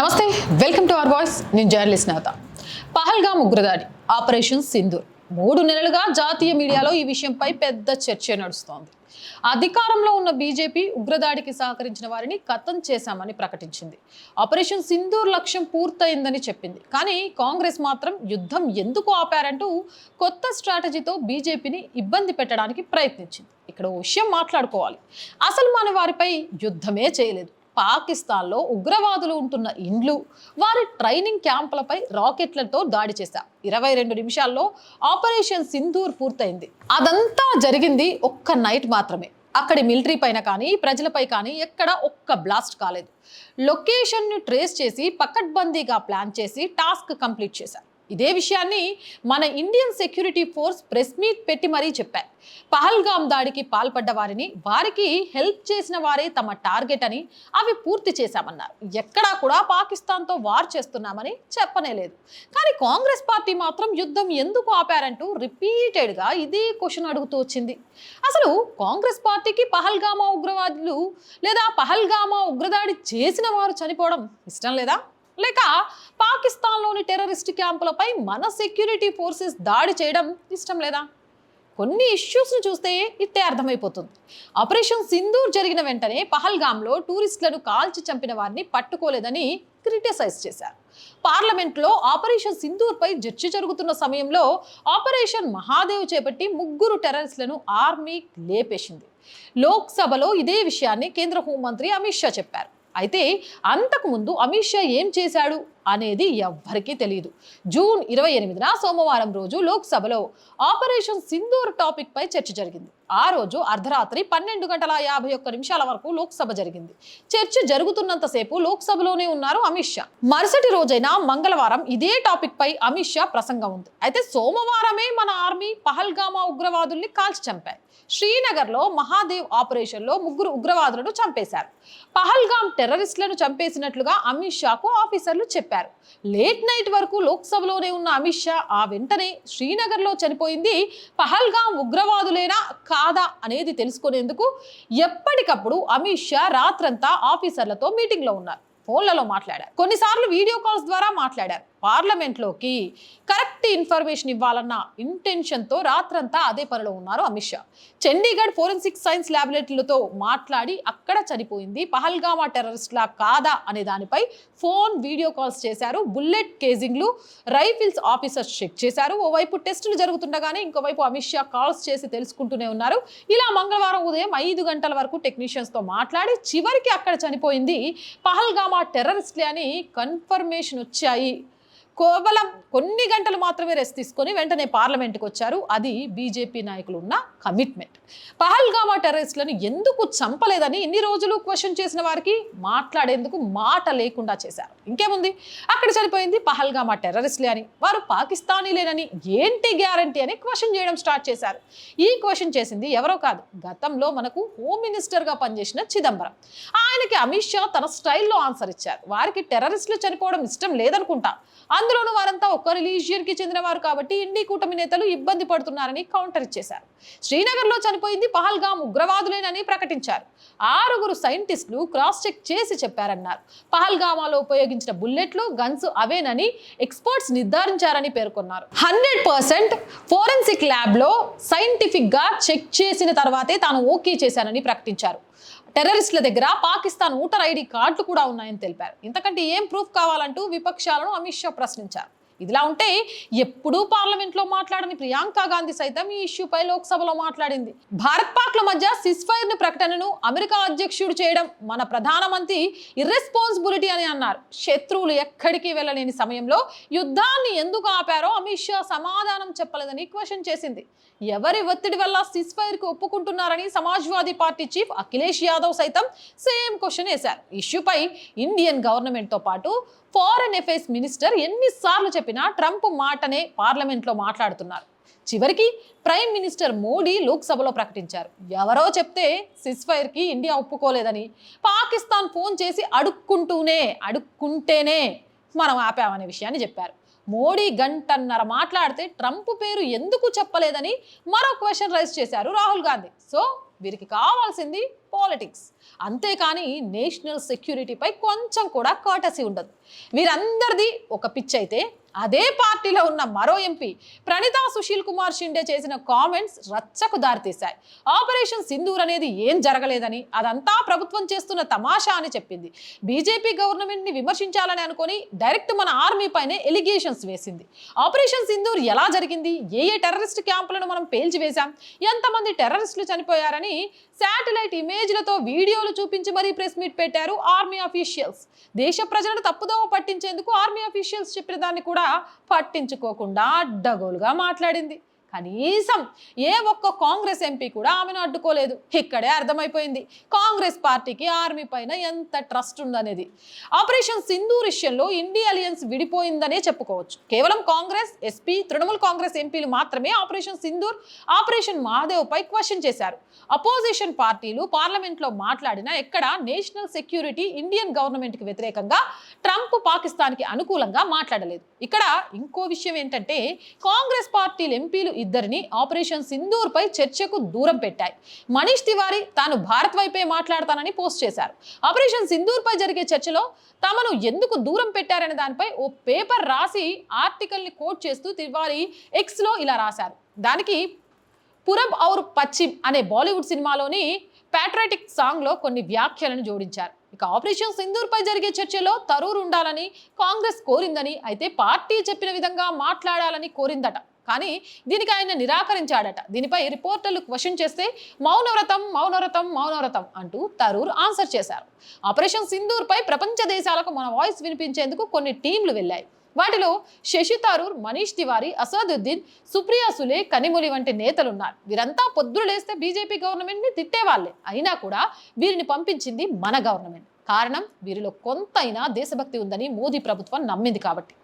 నమస్తే welcome to our voice. నేను journalist నేత పహల్గా ఉగ్రదాడి ఆపరేషన్ సింధూర్. మూడు నెలలుగా జాతీయ మీడియాలో ఈ విషయంపై పెద్ద చర్చ నడుస్తోంది. అధికారంలో ఉన్న బీజేపీ ఉగ్రదాడికి సహకరించిన వారిని కథం చేశామని ప్రకటించింది. ఆపరేషన్ సింధూర్ లక్ష్యం పూర్తయిందని చెప్పింది. కానీ కాంగ్రెస్ మాత్రం యుద్ధం ఎందుకు ఆపారంటూ కొత్త స్ట్రాటజీతో బీజేపీని ఇబ్బంది పెట్టడానికి ప్రయత్నించింది. ఇక్కడ ఓ విషయం మాట్లాడుకోవాలి. అసలు మన వారిపై యుద్ధమే చేయలేదు. పాకిస్తాన్లో ఉగ్రవాదులు ఉంటున్న ఇండ్లు వారి ట్రైనింగ్ క్యాంపులపై రాకెట్లతో దాడి చేశారు. ఇరవై రెండు నిమిషాల్లో ఆపరేషన్ సింధూర్ పూర్తయింది. అదంతా జరిగింది ఒక్క నైట్ మాత్రమే. అక్కడి మిలిటరీ పైన కానీ ప్రజలపై కానీ ఎక్కడ ఒక్క బ్లాస్ట్ కాలేదు. లొకేషన్ను ట్రేస్ చేసి పకడ్బందీగా ప్లాన్ చేసి టాస్క్ కంప్లీట్ చేశారు. ఇదే విషయాన్ని మన Indian security force press meet పెట్టి మరీ చెప్పారు. పహల్గామ్ దాడికి పాల్పడ్డ వారిని వారికి హెల్ప్ చేసిన వారే తమ టార్గెట్ అని అవి పూర్తి చేశామన్నారు. ఎక్కడా కూడా పాకిస్తాన్తో వార్ చేస్తున్నామని చెప్పనే లేదు. కానీ కాంగ్రెస్ పార్టీ మాత్రం యుద్ధం ఎందుకు ఆపారంటూ రిపీటెడ్గా ఇదే క్వశ్చన్ అడుగుతూ వచ్చింది. అసలు కాంగ్రెస్ పార్టీకి పహల్గామా ఉగ్రవాదులు లేదా పహల్గామా ఉగ్రదాడి చేసిన వారు చనిపోవడం ఇష్టం లేదా? లేక పాకిస్తాన్లోని టెర్రరిస్ట్ క్యాంపులపై మన సెక్యూరిటీ ఫోర్సెస్ దాడి చేయడం ఇష్టం లేదా? కొన్ని ఇష్యూస్ను చూస్తే ఇట్టే అర్థమైపోతుంది. ఆపరేషన్ సింధూర్ జరిగిన వెంటనే పహల్గామ్లో టూరిస్టులను కాల్చి చంపిన వారిని పట్టుకోలేదని క్రిటిసైజ్ చేశారు. పార్లమెంట్లో ఆపరేషన్ సింధూర్పై చర్చ జరుగుతున్న సమయంలో ఆపరేషన్ మహాదేవ్ చేపట్టి ముగ్గురు టెర్రరిస్టులను ఆర్మీ లేపేసింది. లోక్సభలో ఇదే విషయాన్ని కేంద్ర హోంమంత్రి అమిత్ షా చెప్పారు. అయితే అంతకుముందు అమిత్ షా ఏం చేశాడు అనేది ఎవ్వరికీ తెలియదు జూన్ ఇరవై ఎనిమిదిన సోమవారం రోజు లోక్సభలో ఆపరేషన్ సింధూర్ టాపిక్ పై చర్చ జరిగింది. ఆ రోజు అర్ధరాత్రి పన్నెండు గంటల యాభై ఒక్క నిమిషాల వరకు లోక్సభ జరిగింది. చర్చ జరుగుతున్నంతసేపు లోక్సభలోనే ఉన్నారు అమిత్ షా. మరుసటి రోజైన మంగళవారం ఇదే టాపిక్ పై అమిత్ షా ప్రసంగం ఉంది. అయితే సోమవారమే మన ఆర్మీ పహల్గామా ఉగ్రవాదుల్ని కాల్చి చంపాయి శ్రీనగర్లో మహాదేవ్ ఆపరేషన్లో ముగ్గురు ఉగ్రవాదులను చంపేశారు. పహల్గామ్ టెర్రరిస్టులను చంపేసినట్లుగా అమిత్ షాకు ఆఫీసర్లు చెప్పారు. లేట్ నైట్ వరకు లోక్సభలోనే ఉన్న అమిత్ షా ఆ వెంటనే శ్రీనగర్లో చనిపోయింది. పహల్గామ్ ఉగ్రవాదులేనా? కాదా అనేది తెలుసుకునేందుకు ఎప్పటికప్పుడు అమిత్ షా రాత్రంతా ఆఫీసర్లతో మీటింగ్లో ఉన్నారు. ఫోన్లలో మాట్లాడారు. కొన్నిసార్లు వీడియో కాల్స్ ద్వారా మాట్లాడారు. పార్లమెంట్లోకి కరెక్ట్ ఇన్ఫర్మేషన్ ఇవ్వాలన్న ఇంటెన్షన్తో రాత్రంతా అదే పనిలో ఉన్నారు అమిత్ షా. చండీగఢ్ ఫోరెన్సిక్ సైన్స్ ల్యాబొరేటరీలతో మాట్లాడి అక్కడ చనిపోయింది. పహల్గామా టెర్రరిస్ట్లా కాదా అనే దానిపై ఫోన్ వీడియో కాల్స్ చేశారు. బుల్లెట్ కేజింగ్లు రైఫిల్స్ ఆఫీసర్స్ చెక్ చేశారు. ఓవైపు టెస్టులు జరుగుతుండగానే ఇంకోవైపు అమిత్ షా కాల్స్ చేసి తెలుసుకుంటూనే ఉన్నారు. ఇలా మంగళవారం ఉదయం ఐదు గంటల వరకు టెక్నీషియన్స్తో మాట్లాడి చివరికి అక్కడ చనిపోయింది పహల్గామా టెర్రరిస్ట్లే అని కన్ఫర్మేషన్ వచ్చాయి. కేవలం కొన్ని గంటలు మాత్రమే రెస్ట్ తీసుకొని వెంటనే పార్లమెంట్కి వచ్చారు. అది బీజేపీ నాయకులు ఉన్న కమిట్మెంట్ పహల్గామా టెర్రరిస్టులను ఎందుకు చంపలేదని ఇన్ని రోజులు క్వశ్చన్ చేసిన వారికి మాట్లాడేందుకు మాట లేకుండా చేశారు. ఇంకేముంది? అక్కడ చనిపోయింది పహల్గామా టెర్రరిస్టులే అని. వారు పాకిస్తానీలేనని ఏంటి గ్యారంటీ అని క్వశ్చన్ చేయడం స్టార్ట్ చేశారు. ఈ క్వశ్చన్ చేసింది ఎవరో కాదు గతంలో మనకు హోమ్ మినిస్టర్గా పనిచేసిన చిదంబరం. ఆయనకి అమిత్ షా తన స్టైల్లో ఆన్సర్ ఇచ్చారు. వారికి టెర్రరిస్టులు చనిపోవడం ఇష్టం లేదనుకుంటా. అందులోనూ వారంతా ఒక్క రిలీజియన్కి చెందినవారు కాబట్టి ఇండి కూటమి నేతలు ఇబ్బంది పడుతున్నారని కౌంటర్ ఇచ్చేశారు. శ్రీనగర్లో చనిపోయింది పహల్గామ్ ఉగ్రవాదులేనని ప్రకటించారు. ఆరుగురు సైంటిస్టులు క్రాస్ చెక్ చేసి చెప్పారన్నారు. పహల్గామాలో ఉపయోగించిన బుల్లెట్లు గన్స్ అవేనని ఎక్స్పర్ట్స్ నిర్ధారించారని పేర్కొన్నారు. హండ్రెడ్ పర్సెంట్ ఫోరెన్సిక్ ల్యాబ్లో సైంటిఫిక్గా చెక్ చేసిన తర్వాతే తాను ఓకే చేశానని ప్రకటించారు. టెర్రరిస్టుల దగ్గర పాకిస్తాన్ ఓటర్ ఐడి కార్డులు కూడా ఉన్నాయని తెలిపారు. ఇంతకంటే ఏం ప్రూఫ్ కావాలంటూ విపక్షాలను అమిత్ షా ప్రశ్నించారు. ఇదిలా ఉంటే ఎప్పుడూ పార్లమెంట్లో మాట్లాడని ప్రియాంక గాంధీ సైతం ఈ ఇష్యూపై లోక్సభలో మాట్లాడింది. భారత్ పాక్ల మధ్య సిస్ ఫైర్ ప్రకటనను అమెరికా అధ్యక్షుడు చేయడం మన ప్రధానమంత్రి ఇర్రెస్పాన్సిబిలిటీ అని అన్నారు. శత్రువులు ఎక్కడికి వెళ్ళలేని సమయంలో యుద్ధాన్ని ఎందుకు ఆపారో అమిత్ షా సమాధానం చెప్పలేదని క్వశ్చన్ చేసింది. ఎవరి ఒత్తిడి వల్ల సిస్కు ఒప్పుకుంటున్నారని సమాజ్వాదీ పార్టీ చీఫ్ అఖిలేష్ యాదవ్ సైతం సేమ్ క్వశ్చన్ వేశారు. ఇష్యూపై ఇండియన్ గవర్నమెంట్తో పాటు ఫారెన్ అఫైర్స్ మినిస్టర్ ఎన్నిసార్లు చెప్పినా ట్రంప్ మాటనే పార్లమెంట్లో మాట్లాడుతున్నారు. చివరికి ప్రైమ్ మినిస్టర్ మోడీ లోక్సభలో ప్రకటించారు. ఎవరో చెప్తే సిస్ ఫైర్కి ఇండియా ఒప్పుకోలేదని పాకిస్తాన్ ఫోన్ చేసి అడుక్కుంటూనే అడుక్కుంటేనే మనం ఆపామనే విషయాన్ని చెప్పారు. మోడీ గంటన్నర మాట్లాడితే ట్రంప్ పేరు ఎందుకు చెప్పలేదని మరో క్వశ్చన్ రైజ్ చేశారు రాహుల్ గాంధీ. సో వీరికి కావాల్సింది పాలిటిక్స్. అంతేకాని నేషనల్ సెక్యూరిటీపై కొంచెం కూడా కాటసి ఉండదు. వీరందరిది ఒక పిచ్ అయితే అదే పార్టీలో ఉన్న మరో ఎంపీ ప్రణితా సుశీల్ కుమార్ షిండే చేసిన కామెంట్స్ రచ్చకు దారితీశాయి. ఆపరేషన్ సింధూర్ అనేది ఏం జరగలేదని అదంతా ప్రభుత్వం చేస్తున్న తమాషా అని చెప్పింది. బీజేపీ గవర్నమెంట్ని విమర్శించాలని అనుకొని డైరెక్ట్ మన ఆర్మీ పైనే ఎలిగేషన్స్ వేసింది. ఆపరేషన్ సింధూర్ ఎలా జరిగింది? ఏ ఏ టెర్రరిస్ట్ క్యాంపులను మనం పేల్చివేశాం? ఎంతమంది టెర్రరిస్టులు చనిపోయారని శాటిలైట్ ఇమేజ్లతో వీడియోలు చూపించి మరీ ప్రెస్ మీట్ పెట్టారు ఆర్మీ అఫీషియల్స్ దేశ ప్రజలను తప్పుదోవ పట్టించేందుకు ఆర్మీ అఫీషియల్స్ చెప్పిన దాన్ని కూడా పట్టించుకోకుండా అడ్డగోలుగా మాట్లాడింది. కనీసం ఏ ఒక్క కాంగ్రెస్ ఎంపీ కూడా ఆమెను అడ్డుకోలేదు. ఇక్కడే అర్థమైపోయింది. కాంగ్రెస్ పార్టీకి ఆర్మీ పైన ఎంత ట్రస్ట్ ఉందనేది. ఆపరేషన్ సింధూర్ విషయంలో ఇండియా అలియన్స్ విడిపోయిందనే చెప్పుకోవచ్చు. కేవలం కాంగ్రెస్ ఎస్పీ తృణమూల్ కాంగ్రెస్ ఎంపీలు మాత్రమే ఆపరేషన్ సింధూర్ ఆపరేషన్ మహాదేవ్ పై క్వశ్చన్ చేశారు. అపోజిషన్ పార్టీలు పార్లమెంట్లో మాట్లాడినా ఎక్కడ నేషనల్ సెక్యూరిటీ ఇండియన్ గవర్నమెంట్కి వ్యతిరేకంగా ట్రంప్ పాకిస్తాన్కి అనుకూలంగా మాట్లాడలేదు. ఇక్కడ ఇంకో విషయం ఏంటంటే కాంగ్రెస్ పార్టీలు ఎంపీలు ఇద్దరిని ఆపరేషన్ సింధూర్ పై చర్చకు దూరం పెట్టాయి. మనీష్ తివారీ తాను భారత్ వైపే మాట్లాడతానని పోస్ట్ చేశారు. ఆపరేషన్ సింధూర్ పై జరిగే చర్చలో తమను ఎందుకు దూరం పెట్టారనే దానిపై ఓ పేపర్ రాసి ఆర్టికల్ని కోట్ చేస్తూ తివారీ ఎక్స్లో ఇలా రాశారు. దానికి పురబ్ ఔర్ పశ్చిమ్ అనే బాలీవుడ్ సినిమాలోని ప్యాట్రాటిక్ సాంగ్లో కొన్ని వ్యాఖ్యలను జోడించారు. ఇక ఆపరేషన్ సింధూర్ పై జరిగే చర్చలో తరూర్ ఉండాలని కాంగ్రెస్ కోరిందని అయితే పార్టీ చెప్పిన విధంగా మాట్లాడాలని కోరిందట. కానీ దీనికి ఆయన నిరాకరించాడట. దీనిపై రిపోర్టర్లు క్వశ్చన్ చేస్తే మౌనవ్రతం మౌనవ్రతం మౌనవ్రతం అంటూ తరూర్ ఆన్సర్ చేశారు. ఆపరేషన్ సింధూర్పై ప్రపంచ దేశాలకు మన వాయిస్ వినిపించేందుకు కొన్ని టీంలు వెళ్ళాయి. వాటిలో శశి థరూర్ మనీష్ తివారీ అసదుద్దీన్ సుప్రియా సులే కనిమొలి వంటి నేతలున్నారు. వీరంతా పొద్దులు లేస్తే బీజేపీ గవర్నమెంట్ని తిట్టేవాళ్ళే అయినా కూడా వీరిని పంపించింది మన గవర్నమెంట్. కారణం వీరిలో కొంతైనా దేశభక్తి ఉందని మోదీ ప్రభుత్వం నమ్మింది కాబట్టి.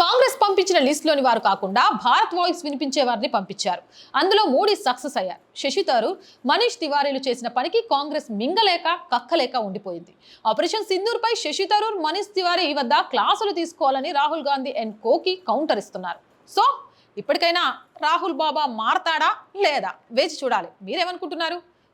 కాంగ్రెస్ పంపించిన లిస్టులోని వారు కాకుండా భారత్ వాయిస్ వినిపించే వారిని పంపించారు. అందులో మోడీ సక్సెస్ అయ్యారు. శశి థరూర్ మనీష్ తివారీలు చేసిన పనికి కాంగ్రెస్ మింగలేక కక్కలేక ఉండిపోయింది. ఆపరేషన్ సింధూర్ పై శశి థరూర్ మనీష్ తివారీ వద్ద క్లాసులు తీసుకోవాలని రాహుల్ గాంధీ అండ్ కోకి కౌంటర్ ఇస్తున్నారు. సో ఇప్పటికైనా రాహుల్ బాబా మారతాడా లేదా వేచి చూడాలి. మీరేమనుకుంటున్నారు?